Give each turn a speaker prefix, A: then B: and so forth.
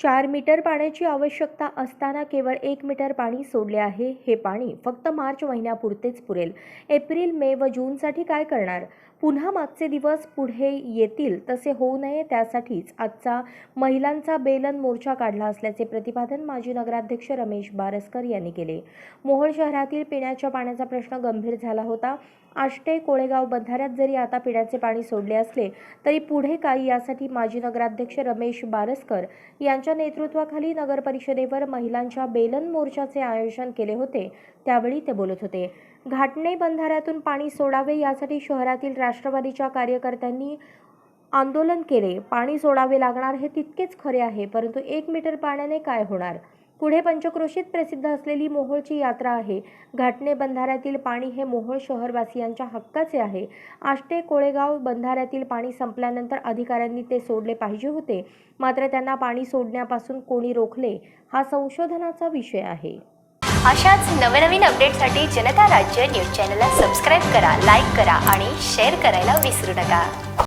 A: चार मीटर पाण्याची आवश्यकता असताना केवळ एक मीटर पाणी सोडले आहे. हे पाणी फक्त मार्च महिन्यापुरतेच पुरेल. एप्रिल मे व जूनसाठी काय करणार? पुन्हा मागचे दिवस पुढे येतील तसे होऊ नये त्यासाठीच आजचा महिलांचा बेलन मोर्चा काढला असल्याचे प्रतिपादन माजी नगराध्यक्ष रमेश बारसकर यांनी केले. मोहोळ शहरातील पिण्याच्या पाण्याचा प्रश्न गंभीर झाला होता. आष्टे कोळेगाव बंधाऱ्यात जरी आता पिण्याचे पाणी सोडले असले तरी पुढे काय यासाठी माजी नगराध्यक्ष रमेश बारसकर यांच्या नेतृत्वाखाली नगर परिषदेवर महिलांच्या बेलन मोर्चाचे आयोजन केले होते. त्यावेळी ते बोलत होते. घाटणे बंधाऱ्यातून पाणी सोडावे यासाठी शहरातील राष्ट्रवादीच्या कार्यकर्त्यांनी आंदोलन केले. पाणी सोडावे लागणार हे तितकेच खरे आहे परंतु एक मीटर पाण्याने काय होणार? पुढे पंचक्रोशीत प्रसिद्ध असलेली मोहोळची यात्रा आहे. घाटणे बंधाऱ्यातील पाणी हे मोहोळ शहरवासियांच्या हक्काचे आहे. आष्टे कोळेगाव बंधाऱ्यातील पाणी संपल्यानंतर अधिकाऱ्यांनी ते सोडले पाहिजे होते. मात्र त्यांना पाणी सोडण्यापासून कोणी रोखले हा संशोधनाचा विषय आहे.
B: अशाच नवनवीन अपडेटसाठी जनता राज्य न्यूज चॅनलला सबस्क्राईब करा लाईक करा आणि शेअर करायला विसरू नका.